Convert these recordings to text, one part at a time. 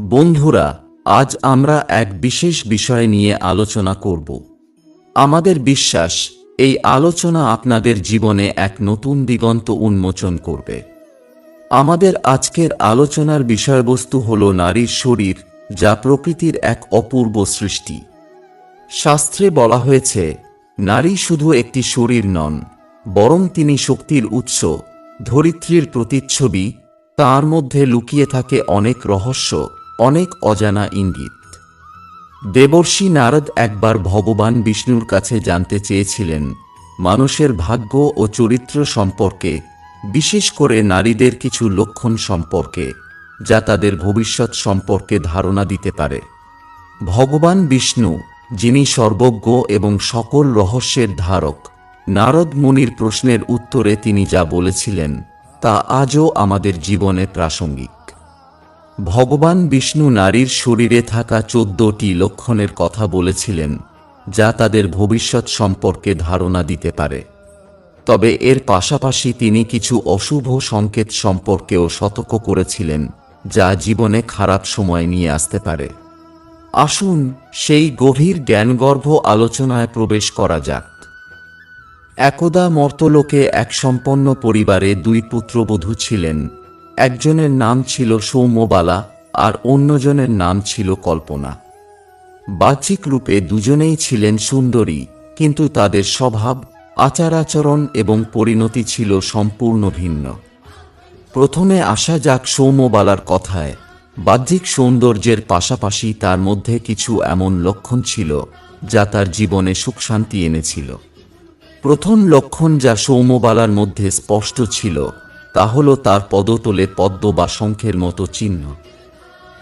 বন্ধুরা, আজ আমরা এক বিশেষ বিষয় নিয়ে আলোচনা করব। আমাদের বিশ্বাস, এই আলোচনা আপনাদের জীবনে এক নতুন দিগন্ত উন্মোচন করবে। আমাদের আজকের আলোচনার বিষয়বস্তু হল নারীর শরীর, যা প্রকৃতির এক অপূর্ব সৃষ্টি। শাস্ত্রে বলা হয়েছে, নারী শুধু একটি শরীর নন, বরং তিনি শক্তির উৎস, ধরিত্রীর প্রতিচ্ছবি, তার মধ্যে লুকিয়ে থাকে অনেক রহস্য অনেক অজানা ইঙ্গিত। দেবর্ষি নারদ একবার ভগবান বিষ্ণুর কাছে জানতে চেয়েছিলেন মানুষের ভাগ্য ও চরিত্র সম্পর্কে, বিশেষ করে নারীদের কিছু লক্ষণ সম্পর্কে, যা তাদের ভবিষ্যৎ সম্পর্কে ধারণা দিতে পারে। ভগবান বিষ্ণু, যিনি সর্বজ্ঞ এবং সকল রহস্যের ধারক, নারদ মুনির প্রশ্নের উত্তরে তিনি যা বলেছিলেন, তা আজও আমাদের জীবনে প্রাসঙ্গিক। ভগবান বিষ্ণু নারীর শরীরে থাকা চোদ্দটি লক্ষণের কথা বলেছিলেন, যা তাদের ভবিষ্যৎ সম্পর্কে ধারণা দিতে পারে। তবে এর পাশাপাশি তিনি কিছু অশুভ সংকেত সম্পর্কেও সতর্ক করেছিলেন, যা জীবনে খারাপ সময় নিয়ে আসতে পারে। আসুন সেই গভীর জ্ঞানগর্ভ আলোচনায় প্রবেশ করা যাক। একদা মর্তলোকে এক সম্পন্ন পরিবারে দুই পুত্রবধূ ছিলেন একজনের নাম ছিল সৌম্যবালা আর অন্যজনের নাম ছিল কল্পনা। বাহ্যিক রূপে দুজনেই ছিলেন সুন্দরী, কিন্তু তাদের স্বভাব আচার আচরণ এবং পরিণতি ছিল সম্পূর্ণ ভিন্ন। প্রথমে আসা যাক সৌম্যবালার কথায়। বাহ্যিক সৌন্দর্যের পাশাপাশি তার মধ্যে কিছু এমন লক্ষণ ছিল যা তার জীবনে সুখ শান্তি এনেছিল। প্রথম লক্ষণ যা সৌম্যবালার মধ্যে স্পষ্ট ছিল তা হল তার পদতলে পদ্ম বা শঙ্খের মতো চিহ্ন।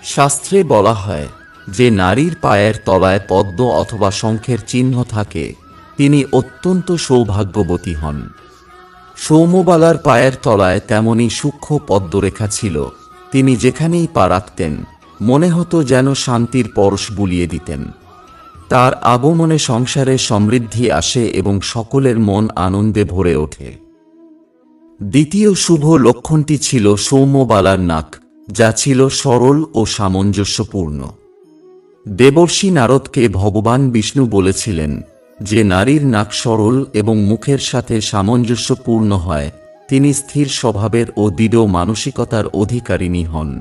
শাস্ত্রে বলা হয়, যে নারীর পায়ের তলায় পদ্ম অথবা শঙ্খের চিহ্ন থাকে, তিনি অত্যন্ত সৌভাগ্যবতী হন। সৌমবালার পায়ের তলায় তেমনই সূক্ষ্ম পদ্মরেখা ছিল, তিনি যেখানেই পা রাখতেন, মনে হতো যেন শান্তির পরশ বুলিয়ে দিতেন। তার আগমনে সংসারে সমৃদ্ধি আসে এবং সকলের মন আনন্দে ভরে ওঠে। দ্বিতীয় শুভ লক্ষণটি ছিল সৌম্যবালার নাক, যা ছিল সরল ও সামঞ্জস্যপূর্ণ। দেবর্ষি নারদকে ভগবান বিষ্ণু বলেছিলেন যে নারীর নাক সরল এবং মুখের সাথে সামঞ্জস্যপূর্ণ হয়, তিনি স্থির স্বভাবের ও দৃঢ় মানসিকতার অধিকারিণী হন।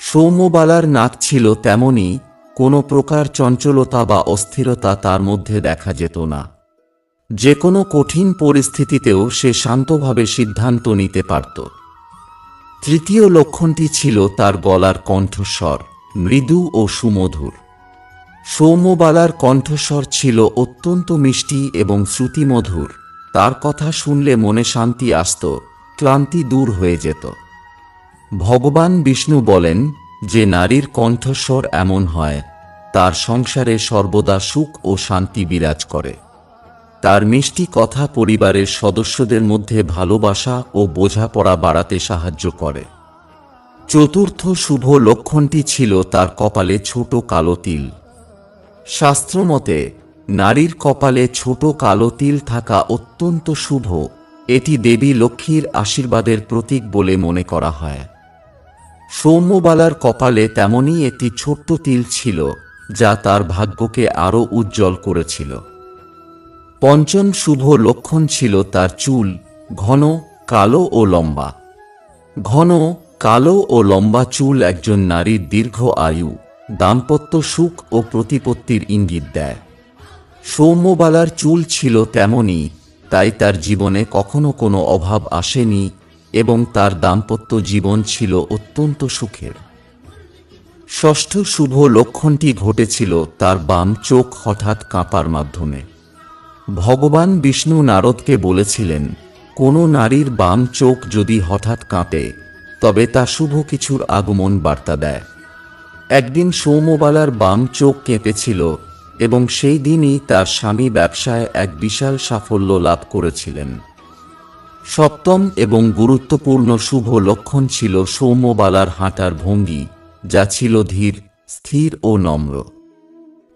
সৌম্যবালার নাক ছিল তেমনই কোনো প্রকার চঞ্চলতা বা অস্থিরতা তার মধ্যে দেখা যেত না। যে কোনো কঠিন পরিস্থিতিতেও সে শান্তভাবে সিদ্ধান্ত নিতে পারত। তৃতীয় লক্ষণটি ছিল তার গলার কণ্ঠস্বর, মৃদু ও সুমধুর। সৌম্যবালার কণ্ঠস্বর ছিল অত্যন্ত মিষ্টি এবং শ্রুতিমধুর। তার কথা শুনলে মনে শান্তি আসত, ক্লান্তি দূর হয়ে যেত। ভগবান বিষ্ণু বলেন যে নারীর কণ্ঠস্বর এমন হয়, তার সংসারে সর্বদা সুখ ও শান্তি বিরাজ করে। তার মিষ্টি কথা পরিবারের সদস্যদের মধ্যে ভালোবাসা ও বোঝাপড়া বাড়াতে সাহায্য করে। চতুর্থ শুভ লক্ষণটি ছিল তার কপালে ছোট কালো তিল। শাস্ত্রমতে, নারীর কপালে ছোট কালো তিল থাকা অত্যন্ত শুভ, এটি দেবী লক্ষ্মীর আশীর্বাদের প্রতীক বলে মনে করা হয়। সৌম্যবালার কপালে তেমনই একটি ছোট্ট তিল ছিল, যা তার ভাগ্যকে আরও উজ্জ্বল করেছিল। পঞ্চম শুভ লক্ষণ ছিল তার চুল, ঘন, কালো ও লম্বা। ঘন, কালো ও লম্বা চুল একজন নারীর দীর্ঘ আয়ু, দাম্পত্য সুখ ও প্রতিপত্তির ইঙ্গিত দেয়। সৌম্যবালার চুল ছিল তেমনই, তাই তার জীবনে কখনো কোনো অভাব আসেনি এবং তার দাম্পত্য জীবন ছিল অত্যন্ত সুখের। ষষ্ঠ শুভ লক্ষণটি ঘটেছিল তার বাম চোখ হঠাৎ কাঁপার মাধ্যমে। ভগবান বিষ্ণু নারদকে বলেছিলেন, কোনো নারীর বাম চোখ যদি হঠাৎ কাঁপে, তবে তা শুভ কিছুর আগমন বার্তা দেয়। একদিন সৌমবালার বাম চোখ কেঁপেছিল এবং সেই দিনই তার স্বামী ব্যবসায় এক বিশাল সাফল্য লাভ করেছিলেন। সপ্তম এবং গুরুত্বপূর্ণ শুভ লক্ষণ ছিল সৌম্যবালার হাঁটার ভঙ্গি, যা ছিল ধীর, স্থির ও নম্র।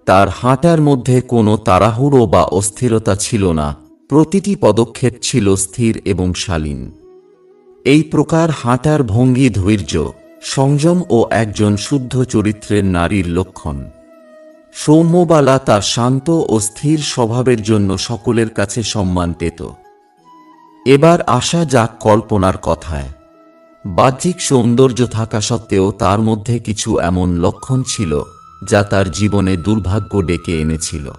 তার হাঁটার মধ্যে কোনো তাড়াহুড়ো বা অস্থিরতা ছিল না। প্রতিটি পদক্ষেপ ছিল স্থির এবং শালীন। এই প্রকার হাঁটার ভঙ্গি ধৈর্য, সংযম ও একজন শুদ্ধ চরিত্রের নারীর লক্ষণ। সৌম্যবালা তার শান্ত ও স্থির স্বভাবের জন্য সকলের কাছে সম্মান পেত। এবার আসা যাক কল্পনার কথায়। বাহ্যিক সৌন্দর্য থাকা সত্ত্বেও তার মধ্যে কিছু এমন লক্ষণ ছিল যা তার জীবনে দুর্ভাগ্য ডেকে এনেছিল।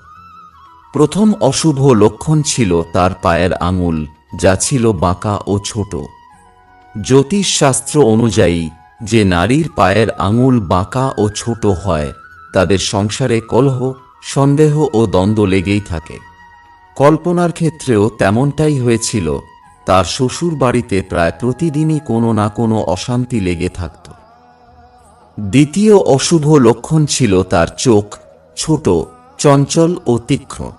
প্রথম অশুভ লক্ষণ ছিল তার পায়ের আঙুল, যা ছিল বাঁকা ও ছোট। জ্যোতিষশাস্ত্র অনুযায়ী, যে নারীর পায়ের আঙুল বাঁকা ও ছোট হয়, তাদের সংসারে কলহ, সন্দেহ ও দ্বন্দ্ব লেগেই থাকে। কল্পনার ক্ষেত্রেও তেমনটাই হয়েছিল, তার শ্বশুর বাড়িতে প্রায় প্রতিদিনই কোনো না কোনো অশান্তি লেগে থাকত। দ্বিতীয় অশুভ লক্ষণ ছিল তার চোখ ছোট, চঞ্চল ও তীক্ষ্ণ।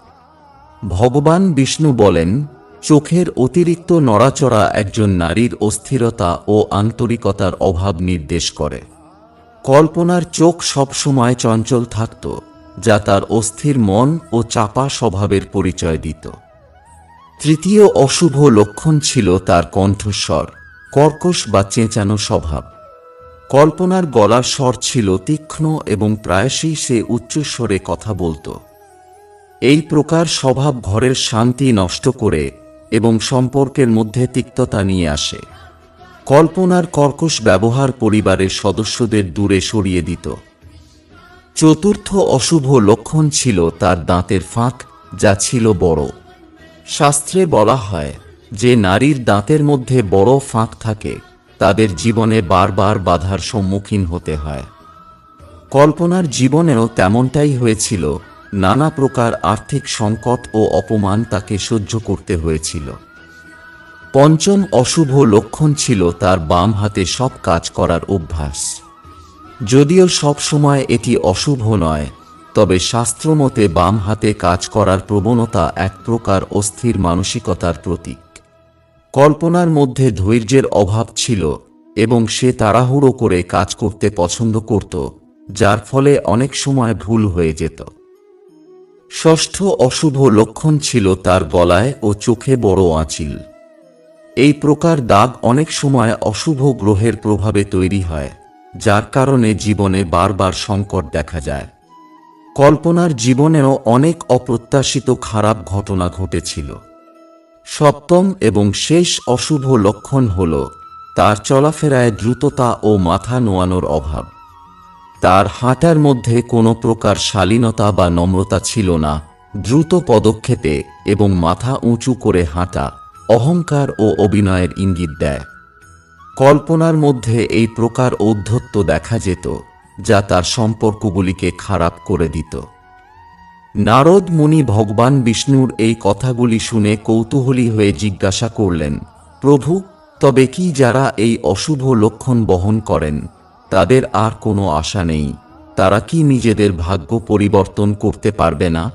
ভগবান বিষ্ণু বলেন, চোখের অতিরিক্ত নড়াচড়া একজন নারীর অস্থিরতা ও আন্তরিকতার অভাব নির্দেশ করে। কল্পনার চোখ সবসময় চঞ্চল থাকত, যা তার অস্থির মন ও চাপা স্বভাবের পরিচয় দিত। তৃতীয় অশুভ লক্ষণ ছিল তার কণ্ঠস্বর, কর্কশ বা চেঁচানো স্বভাব। কল্পনার গলার স্বর ছিল তীক্ষ্ণ এবং প্রায়শই সে উচ্চস্বরে কথা বলতো। এই প্রকার স্বভাব ঘরের শান্তি নষ্ট করে এবং সম্পর্কের মধ্যে তিক্ততা নিয়ে আসে। কল্পনার কর্কশ ব্যবহার পরিবারের সদস্যদের দূরে সরিয়ে দিত। চতুর্থ অশুভ লক্ষণ ছিল তার দাঁতের ফাঁক, যা ছিল বড়। শাস্ত্রে বলা হয় যে নারীর দাঁতের মধ্যে বড় ফাঁক থাকে। তাদের জীবনে বারবার বাধার সম্মুখীন হতে হয়। কল্পনার জীবনেও তেমনটাই হয়েছিল, নানা প্রকার আর্থিক সংকট ও অপমান তাকে সহ্য করতে হয়েছিল। পঞ্চম অশুভ লক্ষণ ছিল তার বাম হাতে সব কাজ করার অভ্যাস। যদিও সব সময় এটি অশুভ নয়, তবে শাস্ত্রমতে বাম হাতে কাজ করার প্রবণতা এক প্রকার অস্থির মানসিকতার প্রতীক। কল্পনার মধ্যে ধৈর্যের অভাব ছিল এবং সে তাড়াহুড়ো করে কাজ করতে পছন্দ করত, যার ফলে অনেক সময় ভুল হয়ে যেত। ষষ্ঠ অশুভ লক্ষণ ছিল তার গলায় ও চোখে বড় আঁচিল। এই প্রকার দাগ অনেক সময় অশুভ গ্রহের প্রভাবে তৈরি হয়, যার কারণে জীবনে বারবার সংকট দেখা যায়। কল্পনার জীবনেও অনেক অপ্রত্যাশিত খারাপ ঘটনা ঘটেছিল। সপ্তম এবং শেষ অশুভ লক্ষণ হল তার চলাফেরায় দ্রুততা ও মাথা নোয়ানোর অভাব। তার হাঁটার মধ্যে কোনো প্রকার শালীনতা বা নম্রতা ছিল না, দ্রুত পদক্ষেপে এবং মাথা উঁচু করে হাঁটা অহংকার ও অভিনয়ের ইঙ্গিত দেয়। কল্পনার মধ্যে এই প্রকার ঔদ্ধত্য দেখা যেত, যা তার সম্পর্কগুলিকে খারাপ করে দিত। নারদ মুনি ভগবান বিষ্ণুর এই কথাগুলি শুনে কৌতূহলী হয়ে জিজ্ঞাসা করলেন, প্রভু, তবে কি যারা এই অশুভ লক্ষণ বহন করেন, তাদের আর কোনো আশা নেই? তারা কি নিজেদের ভাগ্য পরিবর্তন করতে পারবে না?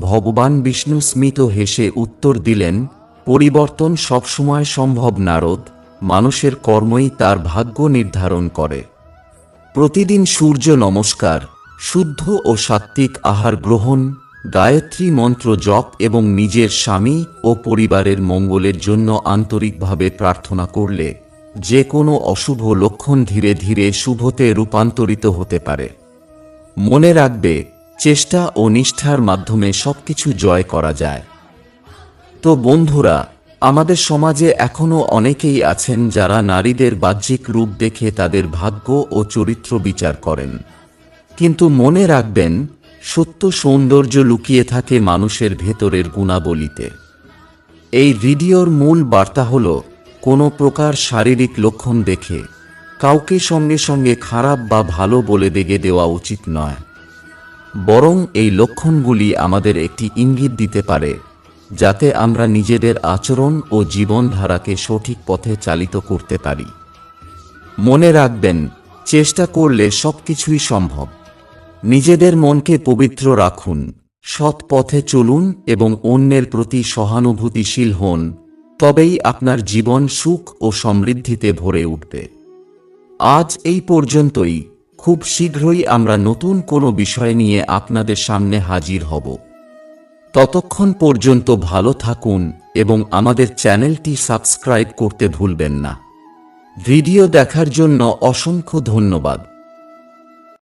ভগবান বিষ্ণু স্মিত হেসে উত্তর দিলেন, পরিবর্তন সবসময় সম্ভব, নারদ। মানুষের কর্মই তার ভাগ্য নির্ধারণ করে। প্রতিদিন সূর্য নমস্কার। শুদ্ধ ও সাত্ত্বিক আহার গ্রহণ, গায়ত্রী মন্ত্র জপ এবং নিজের স্বামী ও পরিবারের মঙ্গলের জন্য আন্তরিকভাবে প্রার্থনা করলে যে কোনো অশুভ লক্ষণ ধীরে ধীরে শুভতে রূপান্তরিত হতে পারে। মনে রাখবে, চেষ্টা ও নিষ্ঠার মাধ্যমে সবকিছু জয় করা যায়। তো বন্ধুরা, আমাদের সমাজে এখনও অনেকেই আছেন যারা নারীদের বাহ্যিক রূপ দেখে তাদের ভাগ্য ও চরিত্র বিচার করেন। কিন্তু মনে রাখবেন, সত্য সৌন্দর্য লুকিয়ে থাকে মানুষের ভেতরের গুণাবলিতে। এই ভিডিওর মূল বার্তা হল, কোনো প্রকার শারীরিক লক্ষণ দেখে, কাউকে সঙ্গে সঙ্গে খারাপ বা ভালো বলে দেগে দেওয়া উচিত নয়। বরং এই লক্ষণগুলি আমাদের একটি ইঙ্গিত দিতে পারে, যাতে আমরা নিজেদের আচরণ ও জীবনধারাকে সঠিক পথে চালিত করতে পারি। মনে রাখবেন, চেষ্টা করলে সব কিছুই সম্ভব। নিজেদের মনকে পবিত্র রাখুন, সৎ পথে চলুন এবং অন্যের প্রতি সহানুভূতিশীল হন, তবেই আপনার জীবন সুখ ও সমৃদ্ধিতে ভরে উঠবে। আজ এই পর্যন্তই। খুব শীঘ্রই আমরা নতুন কোনো বিষয় নিয়ে আপনাদের সামনে হাজির হব। ততক্ষণ পর্যন্ত ভালো থাকুন এবং আমাদের চ্যানেলটি সাবস্ক্রাইব করতে ভুলবেন না। ভিডিও দেখার জন্য অসংখ্য ধন্যবাদ।